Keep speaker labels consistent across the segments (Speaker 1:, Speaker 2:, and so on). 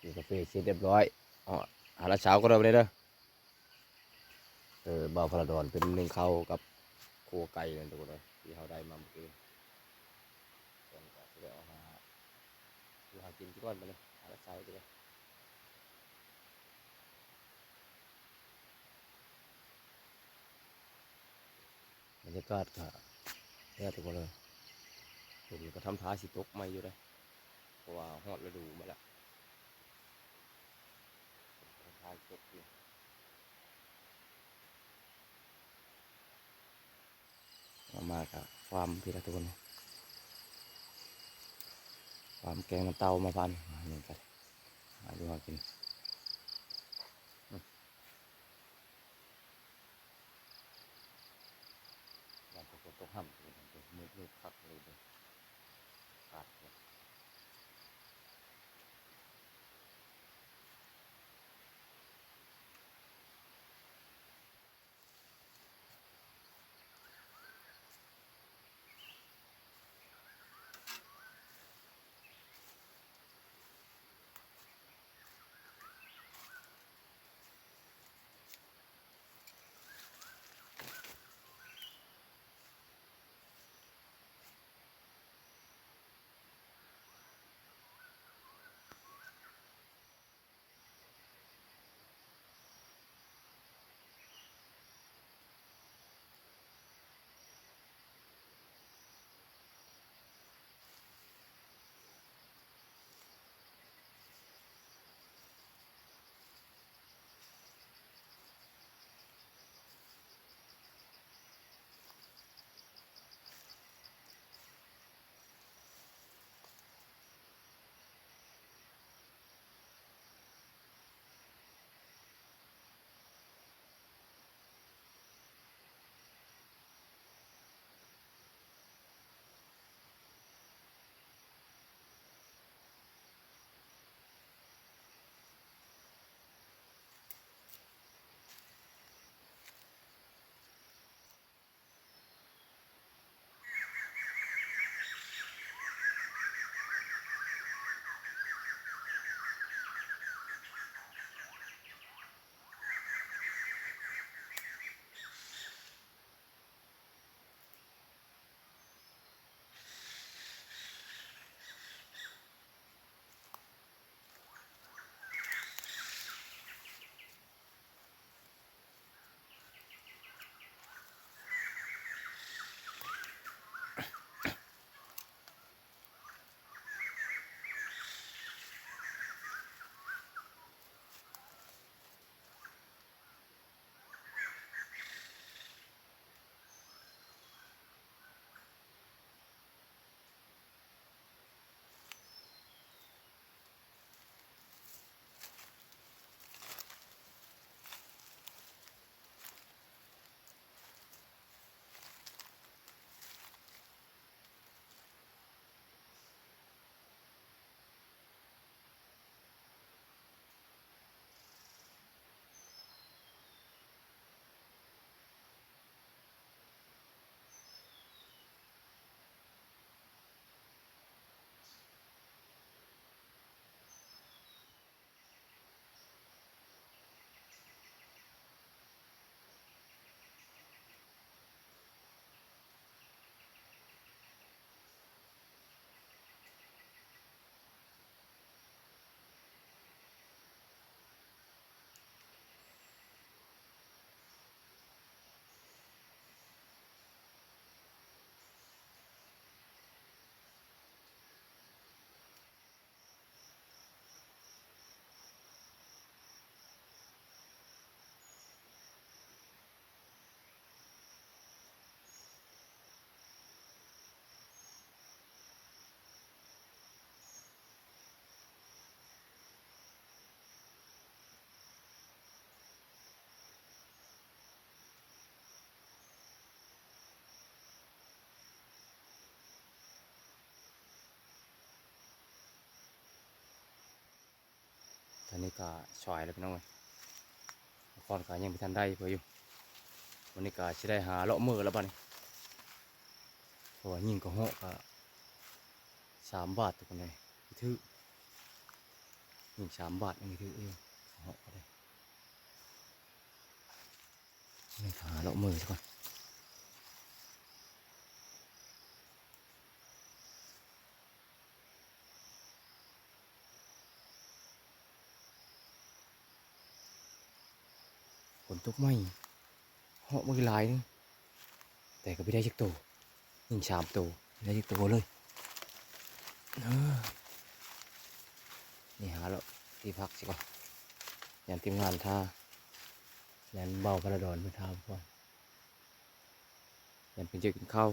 Speaker 1: กินกาแฟเสร็จเรียบร้อยอ๋อหาละเช้าก็เริ่มเลยเด้อเออบ่าวพรดอนเป็นหนึ่งเข้ากับครัวไก่นั่นทุกคนเลยที่เขาได้มาเมื่อกี้ส่วนก็จะได้เอามาดูหากินที่ก้อนไปเลยหาละเช้าดีกว่าบรรยากาศก็เนี่ยทุกคนเลยผมก็ทำท่าสิตกไม่อยู่เลยเพราะว่าฮอดฤดูมาแล้ว ทายจบอยู่มามากับความพี่ละทุกคนความแกงมันเตามาพันมาหนึ่งกันหาดูหากิน นนี้ก็ชอยแล้วพี่น้องเลยก่อนก็ยังไม่ทันได้เพื่ออยู่วันนี้ก็จะได้หาเลาะมือแล้วบ้านี้เพราะว่ายิงก็เหาะก็สามบาททุกคนเลยถือนี่สามบาทนี่ถือเองเหาะเลยนี่ขาเลาะมือซะก่อน ตกไม่เหาะมาหลายนึงแต่ก็ไม่ได้จักโตวยิงสามโตวไม่ได้จักโตวเลยเนี่หาแล้วที่พักสิก่อนยันทีมงานท่ายันเบาพระดอนไปท่าก่อนยันเป็นเจอกินข้าว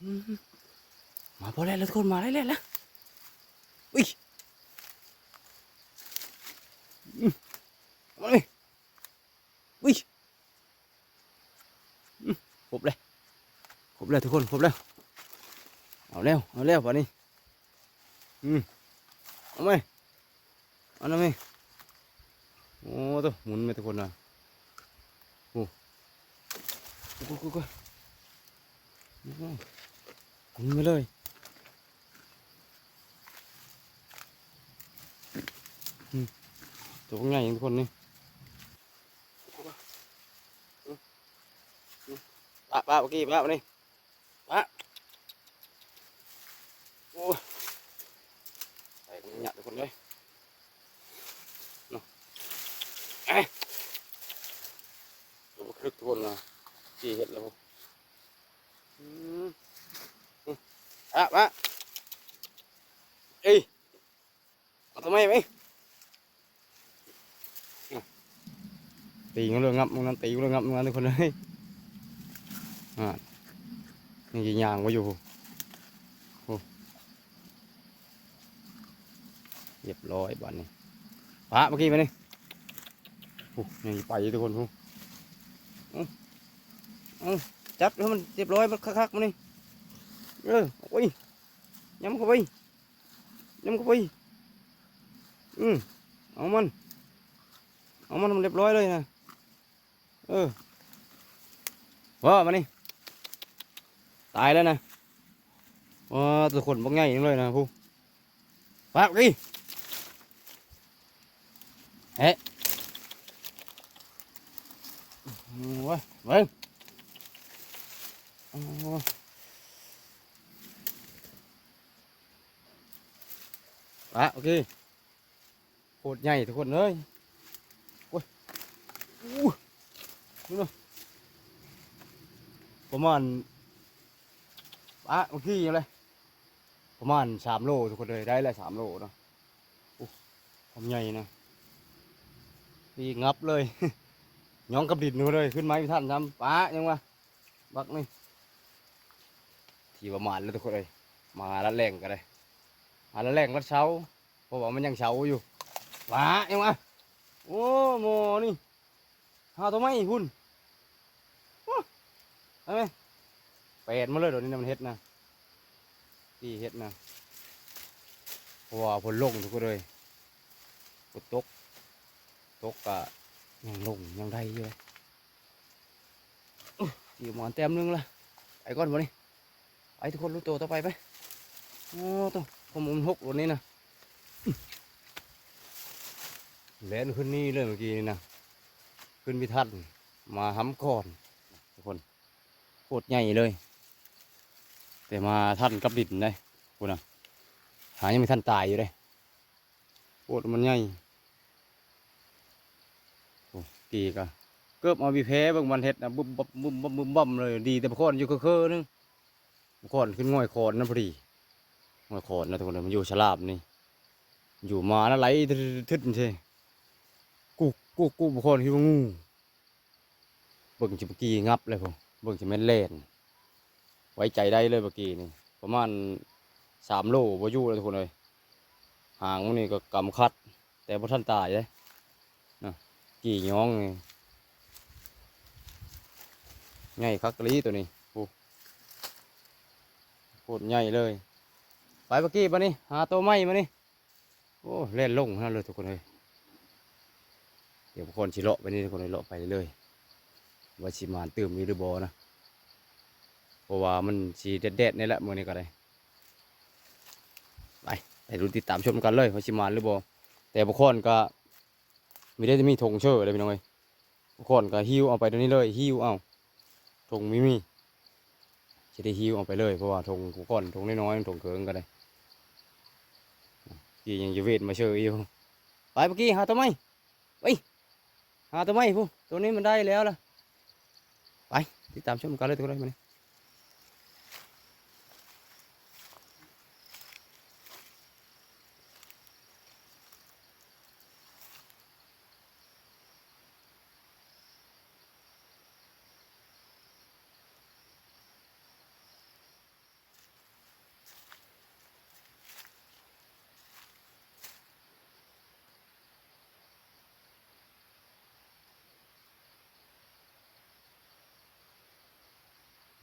Speaker 1: มาพอแล้วทุกคนมาแล้วแล้วอุ้ยอืมาเลยอุ้ยครบเลยครบแล้วทุกคนครบแล้วเอาแล้วเอาแล้วป่านนี้อืมเอาไหมเอาหน่อยไหมโอ้ตัวหมุนไปทุกคนนะโอ้กูกูกู มุนไปเลยตัวง่ายอย่างทุกคนนี่ปะปะเมื่อกี้ปะมานี่ปะโอ้ใส่หยัดทุกคนเลยเนาะตัวคลึกทุกคนนะจีเห็ดแล้วอืม à ba đi เอาทำไมไหมตีกันเลยงับมันตีกันเลยงับมันทุกคนเลยอ่านี่ยิงยางว้อยู่โอ้เรียบร้อยบ้านนี้ปะเมื่อกี้ไปนี่โอ้นี่ไปทุกคนพูเอาเอาจับแล้วมันเรียบร้อยมันคักๆมันนี่ เออเอาไปย้ำเข้าไปย้ำเข้าไปอืมเอามัน เอามันมันเรียบร้อยเลยนะเออว้ามานี่ตายแล้วนะว้าตัวคนบักง่ายจังเลยนะผู้ปากดิเฮ้ว้ยเบิ้ง อะโอเคโคตรใหญ่ทุกคนเลยโอ้ยอู้ดูนะประมาณอะเมื่อกี้ยังไงประมาณสามโลทุกคนเลยได้แล้วสามโลเนาะอู้ผมใหญ่นะปีงับเลยย้องกับดินนูเลยขึ้นไม้ไม่ทันทำป้ายังวะบักนี่ที่ประมาณแล้วทุกคนเลยมาแล้วแรงกันเลย à là lèn bắt sáu cô bảo mình ยังเช้าอยู่ว้ายังมาโอ้โมนี่หาตัวไม่หุ่นโอ้เอาไหมแปดมาเลยเดี๋ยวนี้นะมันเฮ็ดนะตีเฮ็ดนะเพราะว่าฝนลงทุกคนเลยฝนตกตกกะยังลงยังได้อยู่เลยตีหมอนเต็มนึงละไอ้ก้อนวันนี้ไอ้ทุกคนรู้ตัวต่อไปไปโอ้ตัว ผมมันหกวันนี้นะอื้อแล่นขึ้นนี่เลยเมื่อกี้นี่นะขึ้นพิทัศน์มาห้ำก่อนทุกคนโคตรใหญ่เลย แต่มาท่านกับดินได้พูดนะหายังไม่ท่านตายอยู่เลยโคตรมันใหญ่โอ้กีกะเกือบเอาบีแพ้บางวันเห็ดนะบุบบับบุบบับบุบบับเลยดีแต่บางคนอยู่เคอะๆนึงบางคนขึ้นง่อยคอนนะพอดี ง่อยคอนนะทุกคนเลยมันอยู่ฉลาบนี่ อยู่มาแล้วไหลทึดๆใช่กูกูกูบางคนคิดว่างูเบิ่งจิบกีงับเลยผมเบิ่งจิแม่นเล่น ไว้ใจได้เลยเมื่อกี้นี่ประมาณสามโลบ่อยู่เลยทุกคนเลยหางมันนี่ก็กำคัด แต่พอท่านตายเลยนะกี่ย้องนี่ใหญ่คักลีตัวนี้โอ้โคตรใหญ่เลย ไปเมื่อกี้ปะนี่หาตัวไม้มานี่โอ้เล่นลงนั่นเลยทุกคนเลยเดี๋ยวทุกคนชิเลาะไปนี่ทุกคนเลยเลาะไปเรื่อยว่าชิมานตื่มมีหรือบอนะเพราะว่ามันสีเด็ดๆนี่แหละมือนี้ก็ได้ไปไปดูติดตามชมกันเลยว่าชิมานหรือบ่แต่บางคนก็ไม่ได้จะมีธงเชื่อเลยพี่น้องเอ้ยบางคนก็หิ้วเอาไปตรงนี้เลยหิ้วเอาธงไม่มีจะได้หิ้วเอาไปเลยเพราะว่าธงบางคนธงน้อยๆธงเกิงก็ได้ กี่ยังจะเวทมาเชื่อยู่ไปเมื่อกี้หาตัวไมไปหาตัวไม้พูตัวนี้มันได้แล้วล่ะไปติดตามชมกันเลยทุกคนเลยมานี่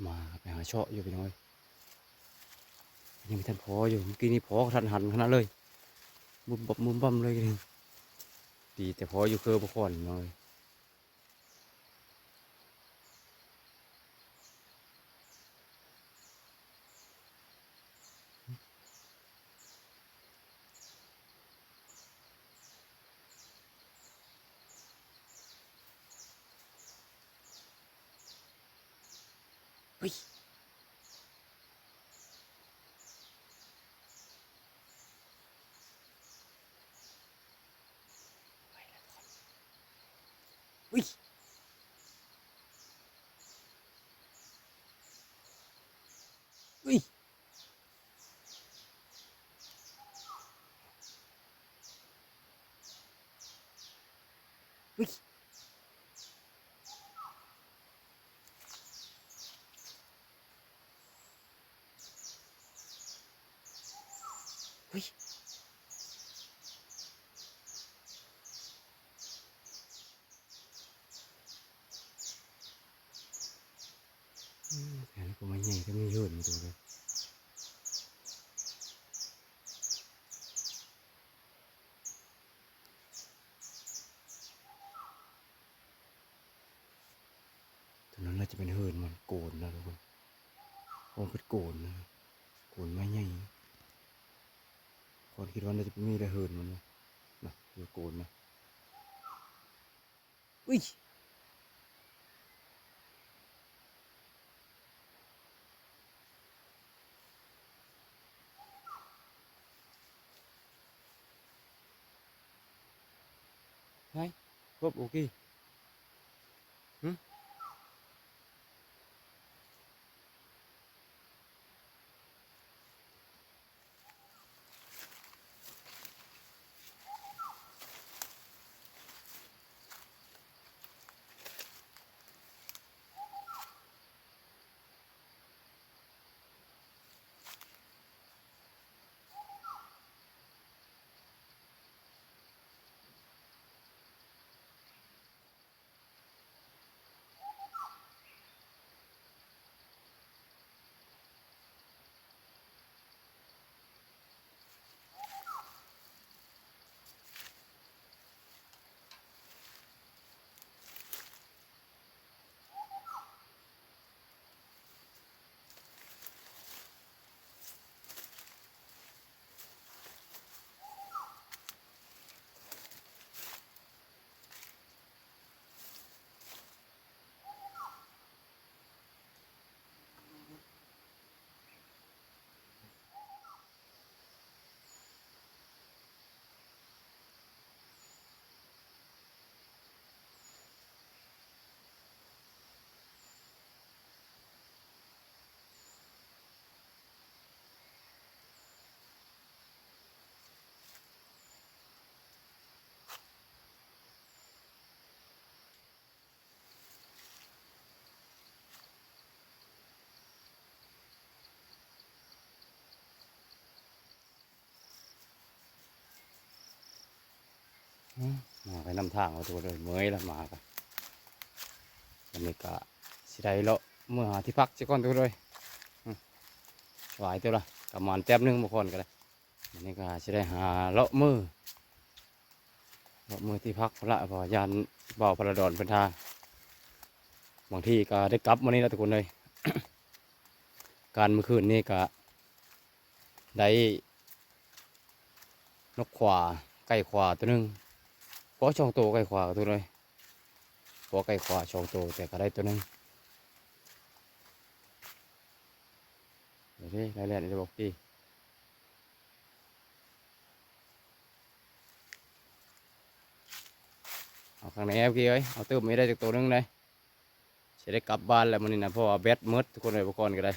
Speaker 1: มาไปหาเชาะอยู่พี่น้อยยังไม่ทันพออยู่เมื่อกี้นี้พอทันหันขนาดเลยมุมบับมุมบั่มเลยนี่ดีแต่พออยู่เคอร์บก่อนหน่อยเฮ้ยไปแล้วทุกคนเฮ้ย เฮ้ยเฮ้ยเฮ้ยอืมแผนก็ไม่ใหญ่ก็ไม่ยืดตัวเลยตัวนั้นน่าจะเป็นเฮิร์นมัน โกนนะทุกคนโอ้เป็นโกนนะโกนไม่ใหญ่ก่อนคิดว่าน่าจะมีแต่เฮินมันนะนะอยู่โกนนะอุ้ยไงครบโอเค มาไปนำทางมาตัวเลยเมื่อยแล้วมากันวันนี้ก็สิได้เลาะเมื่อหาที่พักจะก่อนตัวเลยหวายตัวละประมาณแป๊บหนึงบางคนก็ได้วันนี้ก็สิได้หาเลาะมือเลาะมือที่พักพนละพราะว่ายานเบาพระดอนเป็นทางบางที่ก็ได้กลับมานี่แล้วทุกคนเลย การเมื่อคืนนี่ก็ได้นกขวาไก่ขวาตัวหนึง พอช่องโตไก่ขวาตัวเลยพอไก่ขวาช่องโตแต่ก็ได้ตัวหนึงเดี๋ยวดิรายละเอียดจะบอกพี่เอาข้างในแอปกี้เอ้ยเอาเติมไม่ได้จากตัวหนึงเลยจะได้กลับบ้านแล้วมันนี่นะเพราะว่าแบตหมืดทุกคนเลยอุปกรณ์ก็ได้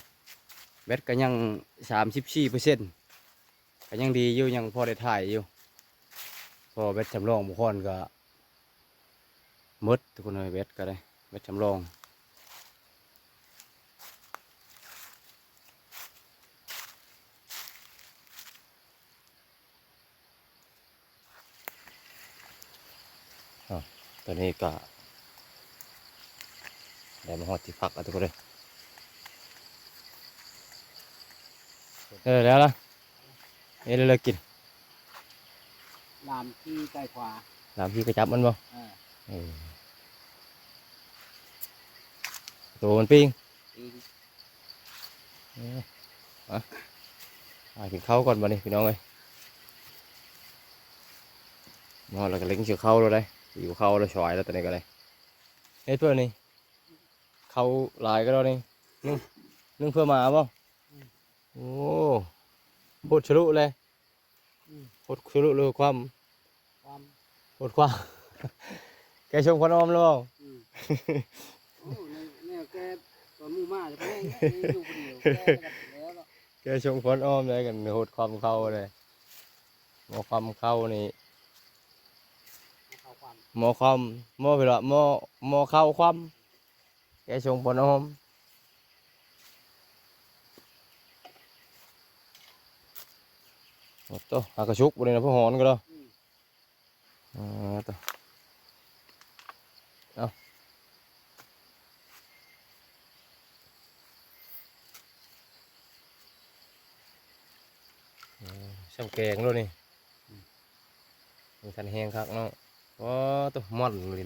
Speaker 1: แบตก็ยังสามสิบสี่เปอร์เซ็นต์ก็ยังดีอยู่ยังพอได้ถ่ายอยู่ อเบ็ดจำลองบุคคลก็มดทุกคนเลยเบ็ดก็ได้เบ็ดจำลองอ้าวตอนนี้ก็ได้มาหอดที่พักแล้วทุกคนเลยเออแล้วล่ะเอ้ยเลยกิน
Speaker 2: ลามที่ใกล้ขวา
Speaker 1: làm gì cái chắp anh không
Speaker 2: เออ
Speaker 1: tù mình phiên
Speaker 2: อีก
Speaker 1: à thì khâu còn bà này พี่น้อง ơi nó là cái lính chưa khâu rồi đây chịu khâu rồi xoài rồi tụi này cái đây hết vừa này khâu lại cái đó đi nâng nâng phơ mà không ồ hột sơ lụ này hột sơ lụ lừa quăm
Speaker 2: ความ
Speaker 1: hột quăm cái sông con om luôn
Speaker 2: อืมโอ้ในเนี่ยแกตอนหมู่มาจะไปเล่นเนี่ยอยู่คนเดียวแกก็แล้วก็
Speaker 1: cái sông con om đây gần hột quăm khâu này một quăm khâu này
Speaker 2: เข้าความ
Speaker 1: หมอความหมอไปละหมอหมอเข้าความแกชงปนอมโอ้โตหากระชุกบนนี้นะพ่อหอนก็แล้ว
Speaker 2: อืม
Speaker 1: อ่าโตเอาอืมช่ำแกงแล้วนี่มีทันแห้งครับเนาะว้าตัวม่อนเ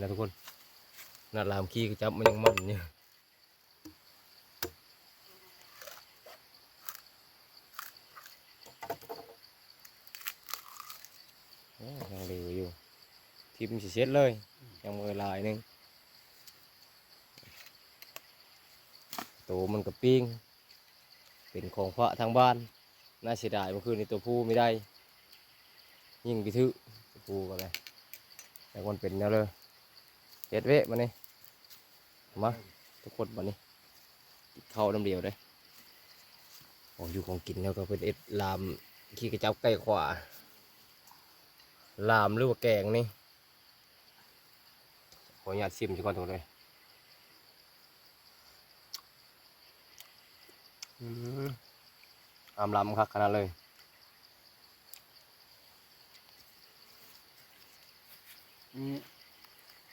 Speaker 1: ลยนะทุกคนน่าลามขี้ก็จับมันยังม่อนอยู่โอ้ยังเหลวอยู่ทิมสิเช็ดเลย ยังมือลายหนึงตัวมันกับปิ้งเป็นของพระทางบ้าน น่าเสียดายเมื่อคืนในตัวผู้ไม่ได้ ยิ่งไปทึตัวผู้ก็เลยแต่คนเป็นแล้วเลยเจ็ดเวะมานี่มาทุกคนมานี่กินข้าน้ำเดียวเลยของอยู่ของกินแล้วก็เป็นเอ็ดลามขี้กระเจ้าไก่ขวาลามหรือว่าแกงนี่ ขออนุญาตซิมสิก่อนทุกคนเลยอืมอามลำครับขนาดเลย
Speaker 2: นี่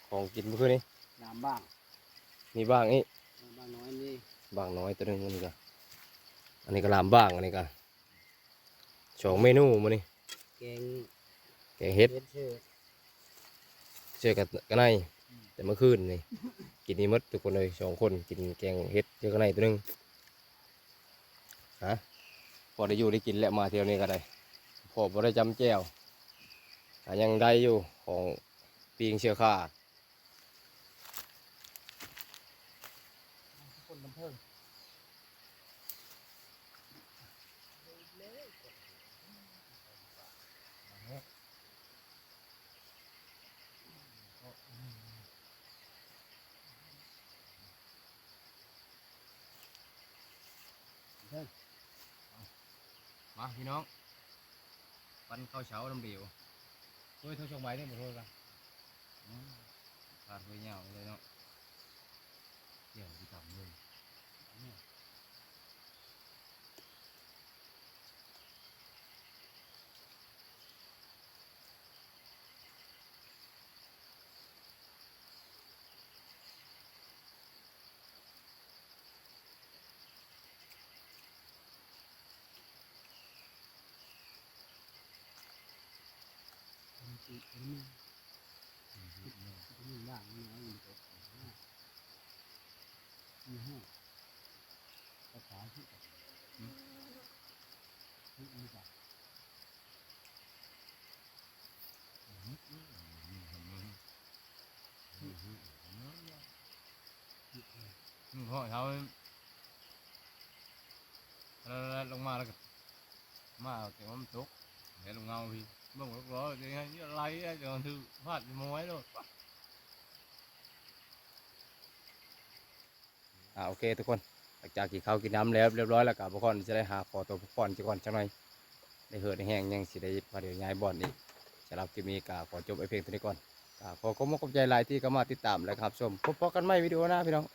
Speaker 1: ของกินเมื่อคืนนี้
Speaker 2: ลามบ้าง
Speaker 1: มีบ้างนี่
Speaker 2: ลามบ้างน้อยนี่
Speaker 1: บางน้อยตัวหนึงอันนี้ก็อันนี้ก็ลามบ้างอันนี้ก็สองเมนูมานี่
Speaker 2: แกง
Speaker 1: แกงเห็ด
Speaker 2: เฮ็ดชื่อ
Speaker 1: เชื่อกันกันใน แต่เมื่อคืนนี่กินนี่มดทุกคนเลยสองคนกินแกงเห็ดเยอะขนในตัวนึงฮะพอได้อยู่ได้กินแล้วมาเที่ยวนี้ก็ได้พอบ่ได้จำแจ้วแต่ยังได้อยู่ของปีงเชื่อค่า
Speaker 2: คนบันเทิง
Speaker 1: มาพี่น้องปันข้าวเช้าน้ำเดียวเฮ้ยเท่าช่องใบนี่หมดเลยกันขาดไปเงาเลยเนาะเดี๋ยวจะทำเลย ม
Speaker 2: อีกอันนึงนี่บ้างนี่น้อยอยู่ตรงนี้นี่ห้าภาษาที่นี่นี่จ้ะ
Speaker 3: มึงพ่อเขาแล้วลงมาแล้วก็มาเอาแต่ว่ามันตกเห็นลงเงาพี่ เมื่อนร้อยจะให้อะไรอะจะถือพลาดมวยด้วย
Speaker 1: อ่าโอเคทุกคนหลังจากกินข้าวกินน้ำแล้วเรียบร้อยแล้วกับพวกคนจะได้หาขอตัวพวกคนจะก่อนจังหน่อยได้เหือดได้แห้งยังสิได้พาเดี๋ยวย้ายบ่อนอีกสำหรับคลิปนี้ก็ขอจบไอเพลงตัวนี้ก่อนก็ขอขอบคุณขอบใจหลายที่เข้ามาติดตามและครับชมพบกันใหม่วิดีโอหน้าพี่น้อง